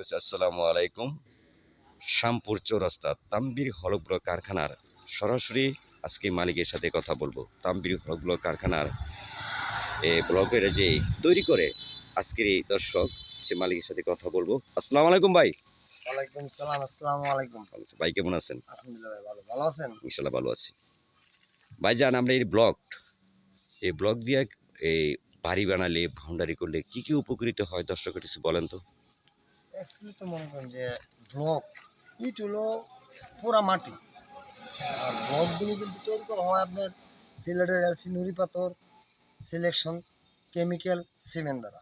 Viewers আসসালামু আলাইকুম। শ্যামপুর চৌরাস্তা তাম্বির হলগ্র কারখানার। সরাসরি আজকে মালিকের সাথে কথা বলব। তাম্বির হলগ্র কারখানার ব্লকের যে তৈরি করে আজকের এই দর্শক সে মালিকের সাথে কথা বলব। আসসালামু আলাইকুম ভাই। ওয়ালাইকুম সালাম আসসালামু আলাইকুম। ভাই কেমন আছেন? আলহামদুলিল্লাহ ভালো। ভালো আছেন? ভালো আছি। ভাইজান আমরা এই ব্লক এই ব্লক দিয়ে এই বাড়ি বানালে বাউন্ডারি করলে কি কি উপকৃত হয়? দর্শকের কিছু বলেন তো। অ্যাকচুয়ালি তো মনে করেন যে ব্লক ইট হলো পুরা মাটি। আর ব্লকগুলো কিন্তু তৈরি করা হয় আপনার সিলেটের এলসি নুড়ি পাথর সিলেকশন কেমিক্যাল সিমেন্ট দ্বারা।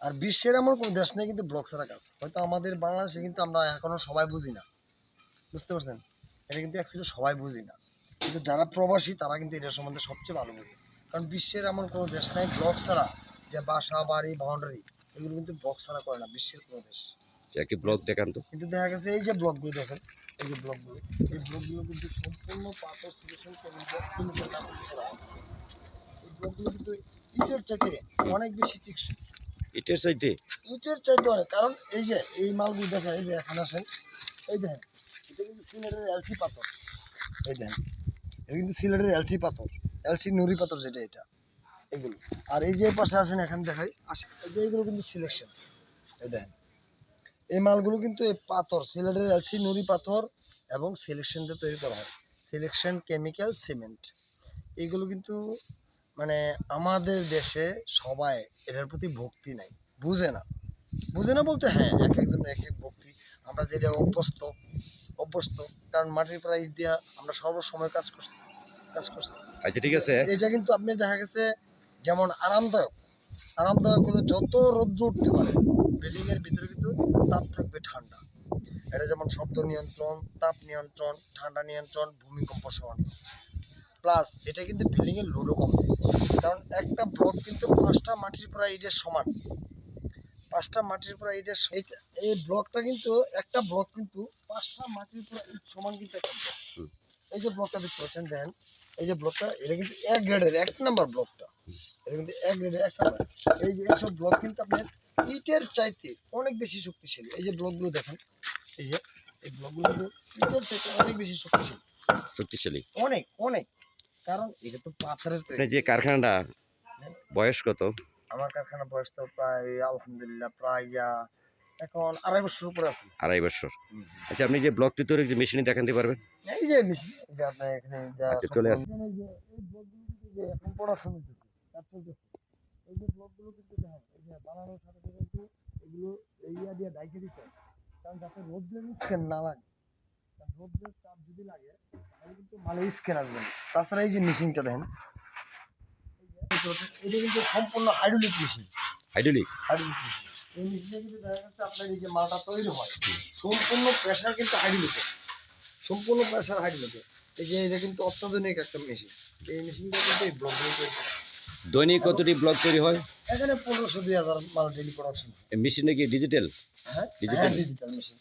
আর বিশ্বের এমন কোনো দেশ নেই কিন্তু ব্লক ছাড়া কাজ। হয়তো আমাদের বাংলাদেশে কিন্তু আমরা এখনও সবাই বুঝি না। বুঝতে পারছেন? এটা কিন্তু অ্যাকচুয়ালি সবাই বুঝি না। কিন্তু যারা প্রবাসী, তারা কিন্তু এটার সম্বন্ধে সবচেয়ে ভালো বোঝে। কারণ বিশ্বের এমন কোনো দেশ নাই ব্লক ছাড়া যে বাসা, বাড়ি বাউন্ডারি এগুলো কিন্তু ব্লক ছাড়া করে না বিশ্বের কোনো দেশ। যে একটি ব্লক দেখান তো। কিন্তু দেখা গেছে এই যে ব্লকগুলো দেখেন এই যে ব্লকগুলো এই ব্লকগুলো কিন্তু সম্পূর্ণ পাথর সিলেকশন করা। এই ব্লকগুলো কিন্তু ইটের চাইতে অনেক বেশি টিকসই। ইটের চাইতে? ইটের চাইতে অনেক কারণ এই যে এই মালগুলো দেখেন এই যে এখানে আসেন এই দেখেন এটা কিন্তু সিলেটের এলসি পাথর। এই দেখেন এটা কিন্তু সিলেটের এলসি পাথর এলসি নুরি পাথর যেটা এটা। এগুলো। আর এই যে পাশে আসেন এখানে দেখাই। যে এইগুলো কিন্তু সিলেকশন এই দেখেন এই মালগুলো কিন্তু এই পাথর সিলেটের এলসি নুরি পাথর এবং সিলেকশন দিয়ে তৈরি করা হয়। সিলেকশন কেমিক্যাল সিমেন্ট এইগুলো কিন্তু মানে আমাদের দেশে সবাই এটার প্রতি ভক্তি নাই। বুঝে না। বুঝে না বলতে হ্যাঁ এক একজন এক এক ভক্তি। আমরা যেটা অভ্যস্ত অভ্যস্ত। কারণ মাটির প্রায় ইট দিয়া আমরা সর্বসময় কাজ করছি কাজ করছি। আচ্ছা ঠিক আছে। এটা কিন্তু আপনি দেখা গেছে যেমন আরামদায়ক। আরামদায়ক হলে যত রৌদ্র উঠতে পারে বিল্ডিং এর ভিতরে কিন্তু তাপ থাকবে ঠান্ডা। এটা যেমন শব্দ নিয়ন্ত্রণ তাপ নিয়ন্ত্রণ ঠান্ডা নিয়ন্ত্রণ ভূমিকম্প সহনীয় প্লাস এটা কিন্তু বিল্ডিং এর লোডও কম। কারণ একটা ব্লক কিন্তু পাঁচটা মাটির পরা ইটের সমান। পাঁচটা মাটির পরা ইটের এই ব্লকটা কিন্তু একটা ব্লক কিন্তু পাঁচটা মাটির পরা ইট সমান কিন্তু একটা ব্লক। এই যে ব্লকটা দেখতে পাচ্ছেন দেখেন। এই যে ব্লকটা এটা কিন্তু এক গ্রেডের এক নাম্বার ব্লকটা। কিন্তু এক গ্রেডের এক এই যে এইসব ব্লক কিন্তু আপনার ইটের চাইতে অনেক বেশি শক্তিশালী। এই যে ব্লকগুলো দেখেন এই যে এই ব্লকগুলো ইটের চাইতে অনেক বেশি শক্তিশালী। শক্তিশালী। অনেক অনেক। কারণ এটা তো পাথরের যে কারখানাটা বয়স কত? আমার কারখানা বয়স তো প্রায় আলহামদুলিল্লাহ প্রায় এখন আড়াই বছর উপরে আছে। আড়াই বছর। আচ্ছা আপনি যে ব্লক তৈরি যে মেশিনে দেখাতে পারবেন? এই যে মেশিন আপনার এখানে যা আচ্ছা, চলে আসুন। এই যে এই ব্লকগুলো কিন্তু যে এখন পড়াশোনা কাজ চলতেছে। এই যে ব্লকগুলো কিন্তু দেখেন এই যে বানানোর সাথে সাথে কিন্তু এগুলো এই ইয়া দিয়ে ডাইকে দিতে কারণ যাতে রোদ্রের স্ক্যান না লাগে কারণ রোদ্রের চাপ যদি লাগে তাহলে কিন্তু ভালো স্ক্যান আসবে। তাছাড়া এই যে মেশিনটা দেখেন এটা কিন্তু সম্পূর্ণ hydraulic machine hydraulic hydraulic machine এই মেশিনে কিন্তু দেখা যাচ্ছে আপনার এই যে মালটা তৈরি হয় সম্পূর্ণ প্রেশার কিন্তু হাইড্রোলিকে সম্পূর্ণ প্রেশার হাইড্রোলিকে এই যে এটা কিন্তু অত্যাধুনিক একটা মেশিন এই মেশিনটা কিন্তু এই ব্লকগুলো তৈরি করে। দৈনিক কতটি ব্লক তৈরি হয়? এখানে পনেরোশো দুই হাজার মাল ডেলি প্রোডাকশন এই মেশিনে কি ডিজিটাল ডিজিটাল মেশিন